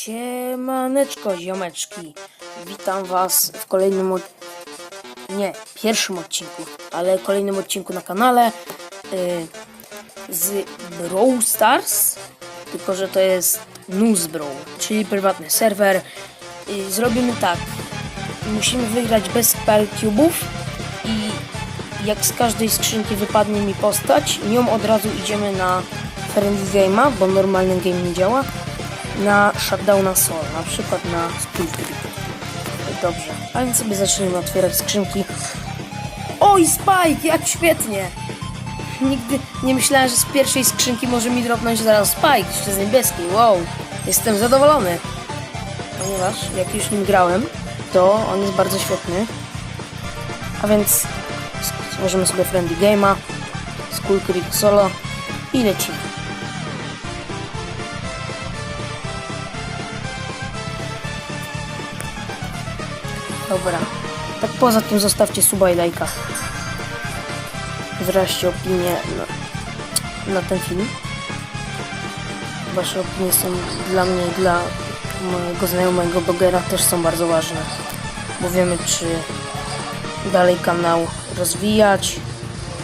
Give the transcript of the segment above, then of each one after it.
Siemaneczko, ziomeczki. Witam was w kolejnym od... Nie, pierwszym odcinku, ale kolejnym odcinku na kanale y, z Brawl Stars. Tylko, że to jest News Brawl, czyli prywatny serwer. Y, zrobimy tak. Musimy wygrać bez cubów i jak z każdej skrzynki wypadnie mi postać, nią od razu idziemy na Friendly Game'a, bo normalny game nie działa na Shutdowna Soul, na przykład na Speed. Dobrze, a więc sobie zaczniemy otwierać skrzynki. Oj, Spike, jak świetnie! Nigdy nie myślałem, że z pierwszej skrzynki może mi dropnąć zaraz Spike, jeszcze z niebieskiej. Wow, jestem zadowolony. Ponieważ jak już nim grałem, to on jest bardzo świetny. A więc stworzymy sobie Friendly Game'a, Skull Solo i lecimy. Dobra. Tak poza tym zostawcie suba i lajka. Wyraźcie opinię na, na ten film. Wasze opinie są dla mnie i dla mojego znajomego blogera też są bardzo ważne. Bo wiemy, czy dalej kanał rozwijać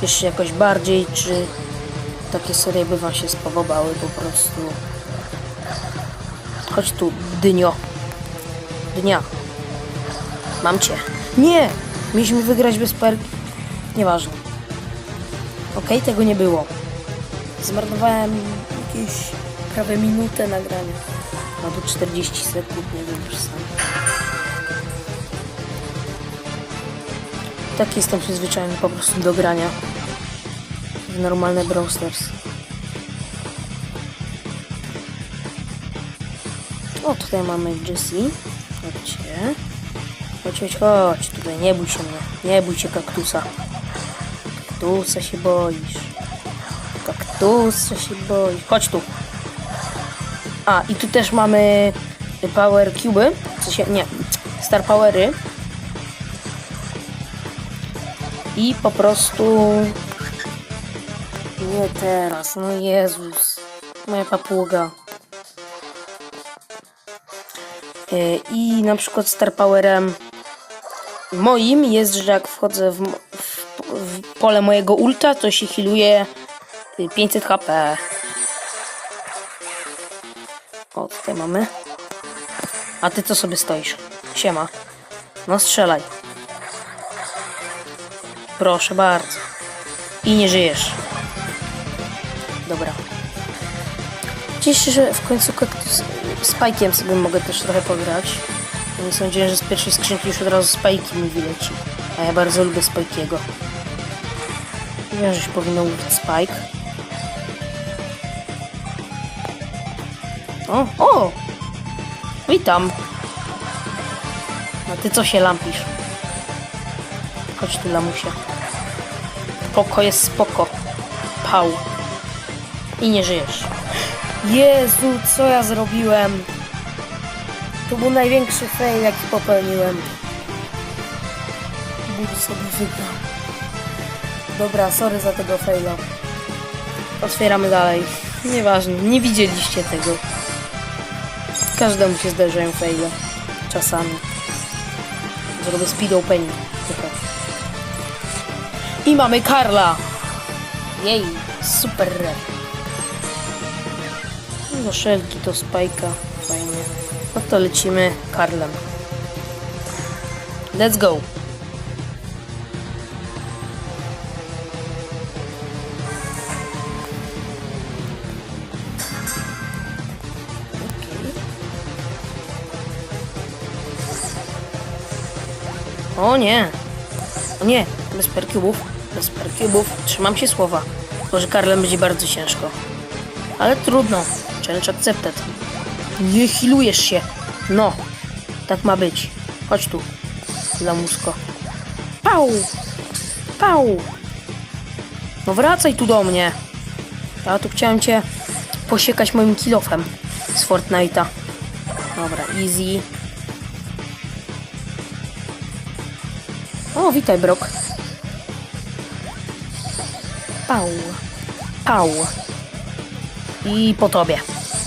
jeszcze jakoś bardziej, czy takie serie by wam się spodobały po prostu. Chodź tu, dynio. Dnia. Mam cię. Nie! Mieliśmy wygrać bez per... Nieważne. Okej, tego nie było. Zmarnowałem jakieś prawie minutę nagrania. Albo 40 sekund, nie wiem już sam. Tak jestem przyzwyczajony po prostu do grania. W normalne Brawl Stars. O, tutaj mamy Jessie. Chodźcie. Chodź, chodź, chodź. Tutaj nie bój się mnie. Nie bój się kaktusa. Kaktusa się boisz. Kaktusa się boisz. Chodź tu. A, i tu też mamy Power Cube. Co się. Nie. Star Powery. I po prostu. Nie teraz. No Jezus. Moja papuga. Yy, I na przykład Star Powerem moim jest, że jak wchodzę w, w, w pole mojego ulta, to się healuje y, 500 HP. O, tutaj mamy. A ty co sobie stoisz? Siema. No strzelaj. Proszę bardzo. I nie żyjesz. Dobra. Cieszę się, że w końcu kaktus... Spajkiem sobie mogę też trochę pograć. Nie sądziłem, że z pierwszej skrzynki już od razu Spajki mi wyleci. A ja bardzo lubię Spajkiego. Wiem, że się powinno mówić Spike. O, o! Witam. A ty co się lampisz? Chodź tu, lamusie. Spoko jest spoko. Pał. I nie żyjesz. Jezu, co ja zrobiłem? To był największy fail, jaki popełniłem. Bóg sobie wygrał. Dobra, sorry za tego faila. Otwieramy dalej. Nieważne, nie widzieliście tego. Każdemu się zdarzają faile. Czasami. Zrobię speed opening. I mamy Karla! Jej, super. No szelki to spajka. No to lecimy Karlem. Let's go. O nie. O nie. Bez perkiubów. Bez perkiubów. Trzymam się słowa. Może Karlem będzie bardzo ciężko. Ale trudno. Challenge accepted. Nie hilujesz się. No. Tak ma być. Chodź tu. Lamusko. Pał. Pał. No wracaj tu do mnie. Ja tu chciałem cię posiekać moim kilofem z Fortnite'a. Dobra, easy. O, witaj, Brok. Pał. Pał. I po tobie.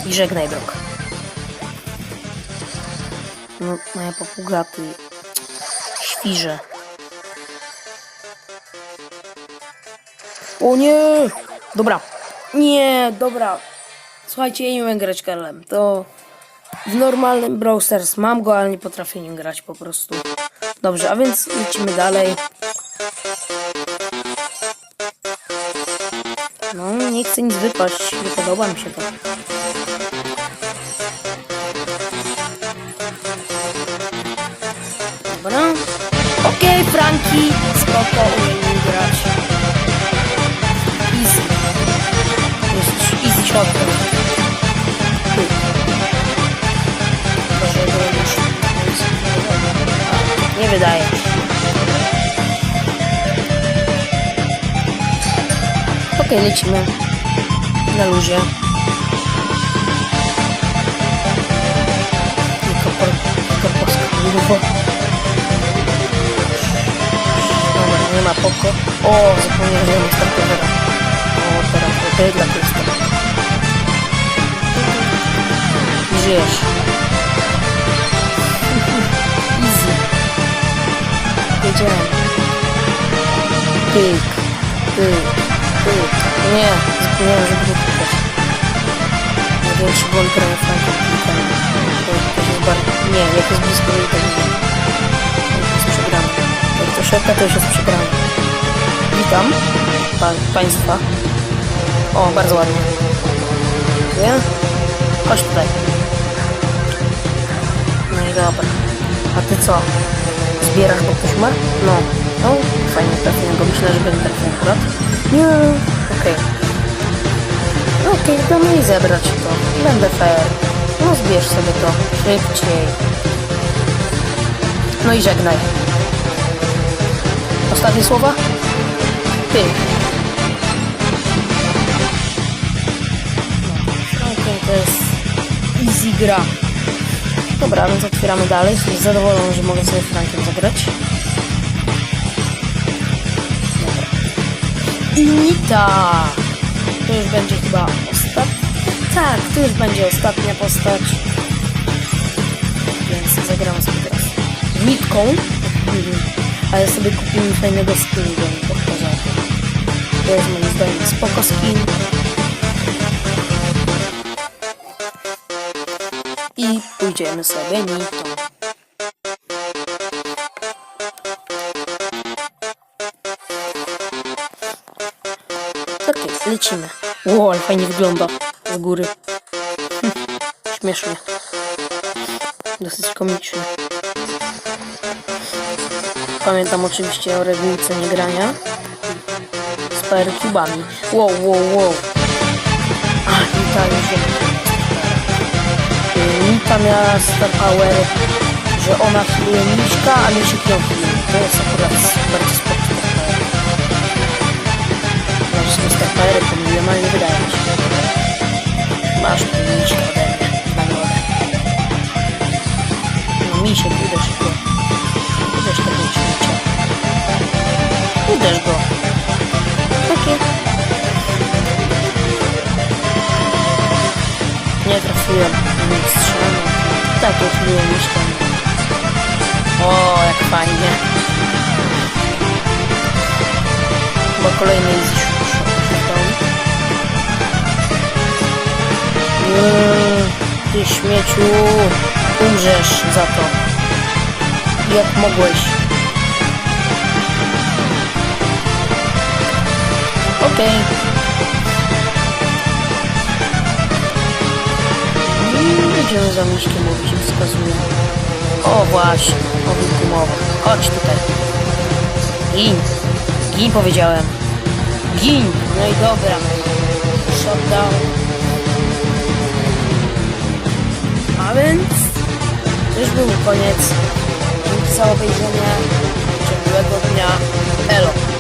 I żegnaj, Brok. No, moja papuga, ty... Świrze. O nie! Dobra. Nie, dobra. Słuchajcie, ja nie umiem grać Karlem. To w normalnym Brawl Stars mam go, ale nie potrafię nim grać po prostu. Dobrze, a więc lecimy dalej. No, nie chcę nic wypaść. Nie podoba mi się to. Franki. Spoko, umiem grać. Easy. Jest easy go już... Nie wydaje się. Okej, lecimy. Na luzie. Tylko por... Tylko Dobra, nie ma poko. O, zapomniałem, że mam startowera. O, teraz to jest dla Krysta. Żyjesz. Easy. Wiedziałem. Pyk, pyk, pyk. Nie, zapomniałem, że budę klikać. Największy błąd grania Frankiem klikania. To to jest bardzo... Nie, jak jest blisko, to i tak nie. To już jest przegrany. Witam pa Państwa. O, bardzo ładnie. Dziękuję. Chodź tutaj. No i dobra. A ty co? Zbierasz, bo ktoś ma? No. No, fajnie trafiłem go. Myślę, że będę trafił akurat. Nie. Okej. Okej, to no i zebrać to. Będę fair. No zbierz sobie to. Szybciej. No i żegnaj. Ostatnie słowa? Ty. Okej, to jest easy gra. Dobra, więc otwieramy dalej. Jestem zadowolony, że mogę sobie Frankiem zagrać. Dobra. I Nita! To już będzie chyba ostatnia. Tak, to już będzie ostatnia postać. Więc zagramy sobie teraz Nitką. Mhm. Ale sobie kupimy fajnego skinu, bo mi pokazał. To jest moim zdaniem spoko skin. I pójdziemy sobie Nitą. Okej, lecimy. Ło, ale fajnie wygląda z góry. Hm, Śmiesznie. Dosyć komicznie. Pamiętam oczywiście o regułce niegrania z Power Cubami. Wow, wow, wow. A, Nita już wiem. Y, Nita miała Star Power, że ona chwiluje Miśka, a Misiek ją chwiluje. To jest akurat bardzo spoko Power. Sobie Star Powery pomyliłem, ale nie wydaje mi się. Tak, trafiłem myślę. O, jak fajnie. Chyba kolejny jest Nie, ty śmieciu. Umrzesz za to. Jak mogłeś? Okej. Mm, Będziemy za bo ci wskazuje. O właśnie, o wilku mowa. Chodź tutaj. Gin. Gin powiedziałem. Gin. No i dobra. Shutdown. A więc to już był koniec. Dzięki za obejrzenie. Miłego dnia. Elo.